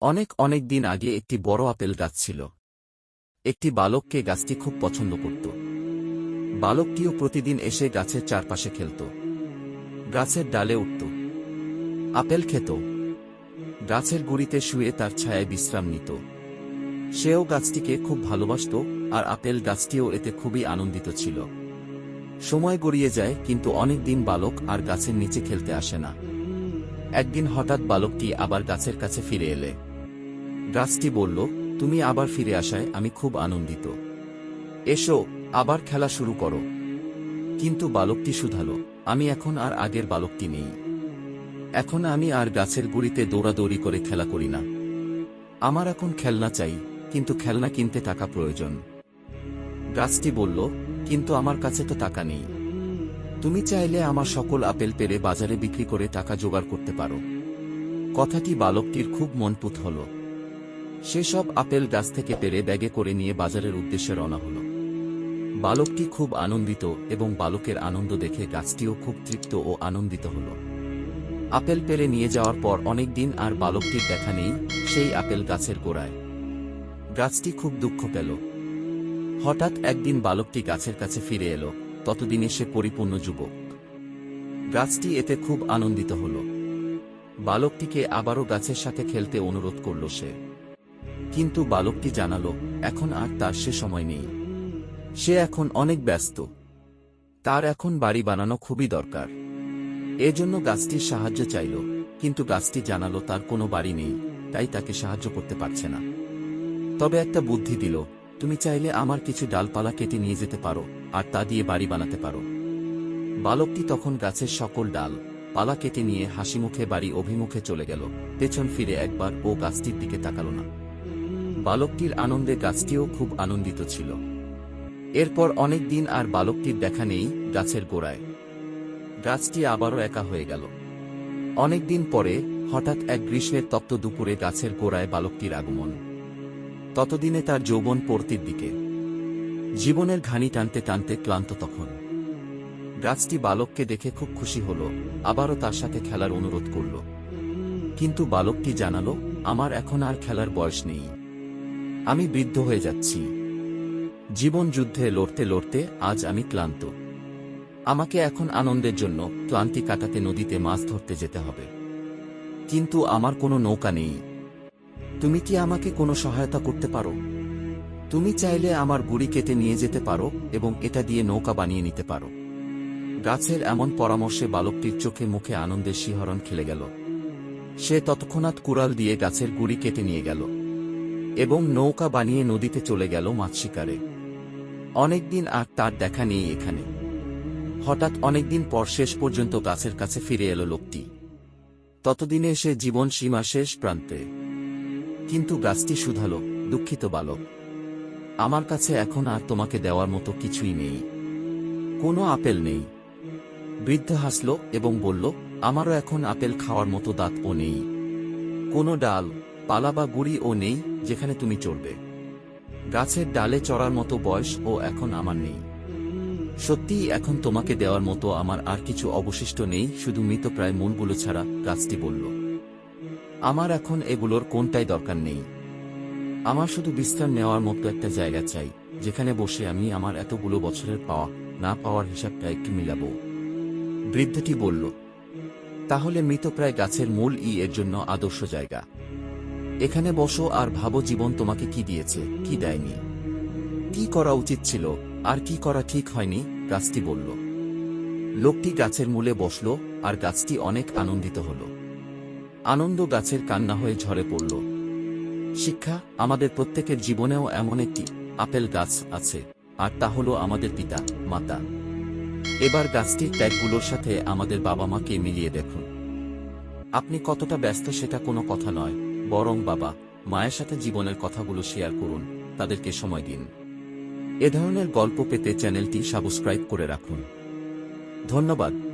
অনেক অনেক দিন আগে একটি বড় আপেল গাছ ছিল। একটি বালককে গাছটি খুব পছন্দ করত। বালকটিও প্রতিদিন এসে গাছের চারপাশে খেলত। গাছের ডালে উঠত। আপেল খেত। গাছের গুড়িতে শুয়ে তার ছায়ায় বিশ্রাম নিত। সেও গাছটিকে খুব ভালোবাসত আর আপেল গাছটিও এতে খুবই আনন্দিত ছিল। সময় গড়িয়ে যায় কিন্তু অনেক দিন বালক আর গাছের নিচে খেলতে আসে না। একদিন হঠাৎ বালকটি আবার গাছের কাছে ফিরে এলে। গাছটি বলল, তুমি আবার ফিরে আসায় আমি খুব আনন্দিত। এসো, আবার খেলা শুরু করো। কিন্তু বালকটি শুধালো, আমি এখন আর আগের বালকটি নেই। এখন আমি আর গাছের গুড়িতে দৌড়াদৌড়ি করে খেলা করি না। আমার এখন খেলনা চাই, কিন্তু খেলনা কিনতে টাকা প্রয়োজন। গাছটি বলল, কিন্তু আমার কাছে তো টাকা নেই। তুমি চাইলে আমার সকল আপেল পেরে বাজারে বিক্রি করে টাকা জোগাড় করতে পারো। কথাটি বালকটির খুব মনপুত হল। সে সব আপেল গাছ থেকে পেরে ব্যাগে করে নিয়ে বাজারের উদ্দেশ্যে রওনা হল। বালকটি খুব আনন্দিত এবং বালকের আনন্দ দেখে গাছটিও খুব তৃপ্ত ও আনন্দিত হল। আপেল পেরে নিয়ে যাওয়ার পর অনেক দিন আর বালকটির দেখা নেই সেই আপেল গাছের গোড়ায়। গাছটি খুব দুঃখ পেল। হঠাৎ একদিন বালকটি গাছের কাছে ফিরে এলো। ততদিনে সে পরিপূর্ণ যুবক। গাছটি এতে খুব আনন্দিত হল। বালকটিকে আবারও গাছের সাথে খেলতে অনুরোধ করল সে। কিন্তু বালকটি জানাল, এখন আর তার সে সময় নেই। সে এখন অনেক ব্যস্ত। তার এখন বাড়ি বানানো খুবই দরকার। এজন্য গাছটির সাহায্য চাইল, কিন্তু গাছটি জানালো তার কোনো বাড়ি নেই, তাই তাকে সাহায্য করতে পারছে না। তবে একটা বুদ্ধি দিল, তুমি চাইলে আমার কিছু ডালপালা কেটে নিয়ে যেতে পারো, আর তা দিয়ে বাড়ি বানাতে পারো। বালকটি তখন গাছের সকল ডাল, পালা কেটে নিয়ে হাসিমুখে বাড়ি অভিমুখে চলে গেল। পেছন ফিরে একবার ও গাছটির দিকে তাকাল না। বালকটির আনন্দে গাছটিও খুব আনন্দিত ছিল। এরপর অনেক দিন আর বালকটির দেখা নেই গাছের গোড়ায়। গাছটি আবারও একা হয়ে গেল। অনেক দিন পরে হঠাৎ এক গ্রীষ্মের তপ্ত দুপুরে গাছের গোড়ায় বালকটির আগমন। ততদিনে তার যৌবন পড়তির দিকে। জীবনের ঘানি টানতে টানতে ক্লান্ত তখন। গাছটি বালককে দেখে খুব খুশি হল, আবারও তার সাথে খেলার অনুরোধ করল। কিন্তু বালকটি জানালো, আমার এখন আর খেলার বয়স নেই। আমি বৃদ্ধ হয়ে যাচ্ছি। জীবন যুদ্ধে লড়তে লড়তে আজ আমি ক্লান্ত। আমাকে এখন আনন্দের জন্য ক্লান্তি কাটাতে নদীতে মাছ ধরতে যেতে হবে। কিন্তু আমার কোনো নৌকা নেই। তুমি কি আমাকে কোনো সহায়তা করতে পারো? তুমি চাইলে আমার গুড়ি কেটে নিয়ে যেতে পারো এবং এটা দিয়ে নৌকা বানিয়ে নিতে পারো। গাছের এমন পরামর্শে বালকটির চোখে মুখে আনন্দের শিহরণ খেলে গেল। সে তৎক্ষণাৎ কুড়াল দিয়ে গাছের গুড়ি কেটে নিয়ে গেল। এবং নৌকা বানিয়ে নদীতে চলে গেল মাছ শিকারে। অনেকদিন আর তার দেখা নেই এখানে। হঠাৎ অনেকদিন পর শেষ পর্যন্ত গাছের কাছে ফিরে এলো লোকটি। ততদিনে সে জীবন সীমা শেষ প্রান্তে। কিন্তু গাছটি শুধালো, দুঃখিত বালক। আমার কাছে এখন আর তোমাকে দেওয়ার মতো কিছুই নেই। কোনো আপেল নেই। বৃদ্ধ হাসল এবং বলল, আমারও এখন আপেল খাওয়ার মতো দাঁতও নেই। কোনো ডাল পালা বা গুড়ি ও নেই, যেখানে তুমি চড়বে গাছের ডালে চড়ার মতো বয়স ও এখন আমার নেই। সত্যিই এখন তোমাকে দেওয়ার মতো আমার আর কিছু অবশিষ্ট নেই, শুধু মৃতপ্রায় মূলগুলো ছাড়া, গাছটি বলল। আমার এখন এগুলোর কোনটাই দরকার নেই। আমার শুধু বিশ্রাম নেওয়ার মতো একটা জায়গা চাই, যেখানে বসে আমি আমার এতগুলো বছরের পাওয়া, না পাওয়ার হিসাবটা একটু মিলাব। বৃদ্ধটি বলল, তাহলে মৃতপ্রায় গাছের মূল ই এর জন্য আদর্শ জায়গা। এখানে বসো আর ভাবো জীবন তোমাকে কি দিয়েছে, কি দেয়নি। কি করা উচিত ছিল, আর কি করা ঠিক হয়নি, গাছটি বলল। লোকটি গাছের মূলে বসল, আর গাছটি অনেক আনন্দিত হল। আনন্দ গাছের কান্না হয়ে ঝরে পড়ল। শিক্ষা, আমাদের প্রত্যেকের জীবনেও এমন একটি আপেল গাছ আছে, আর তা হল আমাদের পিতা, মাতা। এবার গাছটির ত্যাগগুলোর সাথে আমাদের বাবা মাকে মিলিয়ে দেখুন। আপনি কতটা ব্যস্ত সেটা কোনো কথা নয়। বরং বাবা, মায়ের সাথে জীবনের কথাগুলো শেয়ার করুন, তাদেরকে সময় দিন। এ ধরনের গল্প পেতে চ্যানেলটি সাবস্ক্রাইব করে রাখুন। ধন্যবাদ।